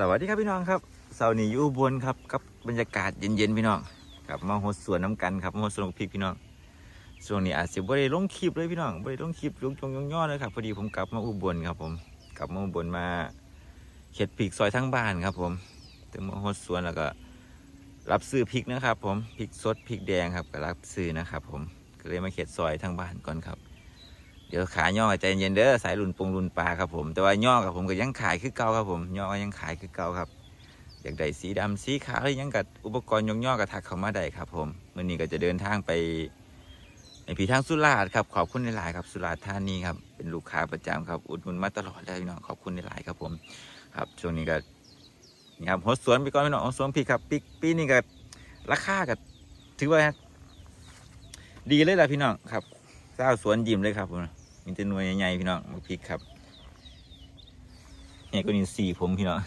สวัสดีครับพี่น้องครับเสาร์นี้อยู่อุบนครับกับบรรยากาศเย็นๆพี่น้องกับมาโฮสสวนน้ำกันครับมาโฮสสวนพริกพี่น้องช่วงนี้อาจจะบ่ได้ลงคลิปเลยพี่น้องบ่ได้ลงคลิปลงจงยงย่อเลยครับพอดีผมกลับมาอุบลครับผมกลับมาอุบลมาเข็ดพริกซอยทั้งบ้านครับ ผมถึงมาโฮสสวนแล้วก็ รับซื้อพริกนะครับ ผมพริกสดพริกแดงครับก็รับซื้อนะครับ ผมก็เลยมาเข็ดซอยทั้งบ้านก่อนครับ เดี๋ยวขาย่อใจเย็นเด้อสายรุ่นปงรุ่นปลาครับผม แต่ว่าย่อกับผมก็ยังขายคือเก่าครับผมย่อก็ยังขายคือเก่าครับ อยากได้สีดำสีขาวยังกับอุปกรณ์ยงย่อกับทักเข้ามาได้ครับ ผมมื่อนี้ก็จะเดินทางไปในผีทางสุราษฎร์ครับขอบคุณในหลายครับสุราษฎร์ธานีครับเป็นลูกค้าประจำครับอุดหนุนมาตลอดเลยพี่น้องขอบคุณในหลายครับผม ครับช่วงนี้ก็นี่ครับหัวสวนไปก่อนพี่น้องหัวสวนพี่ครับปีปีนี้ก็ราคาก็ถือว่าดีเลยล่ะพี่น้องครับเจ้าสวนยิ้มเลยครับผม มีแต่หน่วยใหญ่ๆพี่น้องมาพริกครับเนี่ยก็นี่สีผมพี่น้อง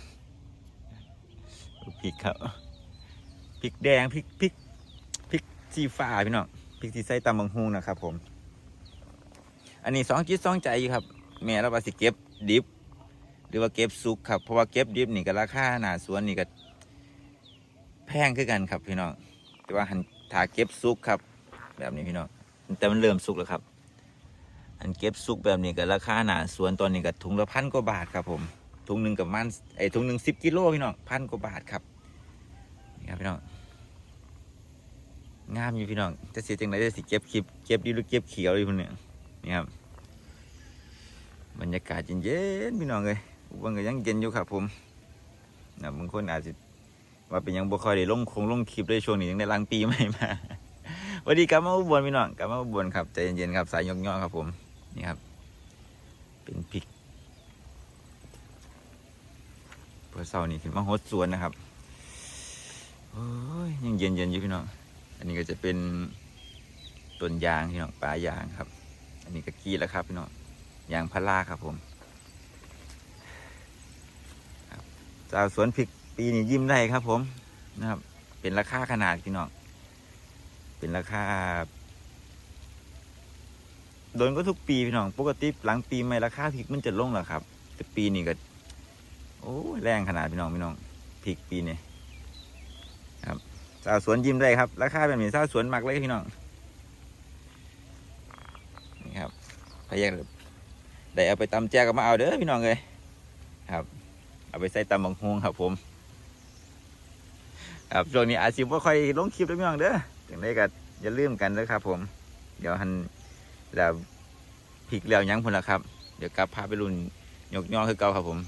พริกครับพริกแดงพริกพริกพริกสีฟ้าพี่น้องพริกที่ใส่ตำบังฮูนะครับ ผม อันนี้สองจิตสองใจอยู่ครับ แม่เราว่าสิเก็บดิบ หรือว่าเก็บสุกครับเพราะว่าเก็บดิบนี่ก็ราคาหนาสวนนี่ก็แพงขึ้นกันครับ พี่น้องแต่ว่าหันถาเก็บสุกครับ แบบนี้พี่น้องแต่มันเริ่มสุกแล้วครับ เก็บสุกแบบนี้ก็ราคาหนาสวนตอนนี้ก็ถุงละพันกว่าบาทครับผมถุงหนึ่งกับมันไอถุงหนึ่งสิบกิโลพี่น้องพันกว่าบาทครับนี่ครับพี่น้องงามอยู่พี่น้องจะเสียจังไรจะสิเก็บคลิปเก็บดีหรือเก็บเขียวอยู่พวกเนี้ยนี่ครับบรรยากาศเย็นๆพี่น้องเลยอุบลก็ยังเย็นอยู่ครับผมนะบางคนอาจจะว่าเป็นยังบ่ค่อยได้ลงคงลงคลิปเลยช่วงนี้ยังได้ลังปีใหม่มาสวัสดีกลับมาอุบลพี่น้องกลับมาอุบลครับใจเย็นๆครับสายยกย่อครับผม นี่ครับ เป็นพริกเพื่อเสาร์นี้ขึ้นมาโฮสสวนนะครับโอ้ยยังเย็นๆอยู่พี่น้อง อันนี้ก็จะเป็นต้นยางพี่น้องปลายางครับ อันนี้ก็กี้แล้วครับพี่น้องยางพาราครับผมชาวสวนพริกปีนี้ยิ้มได้ครับผมนะครับ เป็นราคาขนาดพี่น้อง เป็นราคา โดนก็ทุกปีพี่น้อง ปกติหลังปีใหม่ราคาพริกมันจะลงแล้วครับ แต่ปีนี้ก็โอ้ยแรงขนาดพี่น้องพี่น้องพริกปีนี้ครับชาวสวนยิ้มได้ครับ ราคาแบบนี้ชาวสวนมักเลยพี่น้องนี่ครับพยายามได้เอาไปตำแจก็มาเอาเด้อพี่น้องเลยครับ เอาไปใส่ตำบังฮวงครับผม ครับช่วงนี้อาจสิบ่าค่อยลงคลิปแล้วพี่น้องเด้ออย่างไรก็อย่าลืมกันนะครับผม เดี๋ยวหัน แล้วพริกแล้วยังพุ่นละครับ เดี๋ยวกลับพาไปรุ่นยกย่อคือเก่าครับผม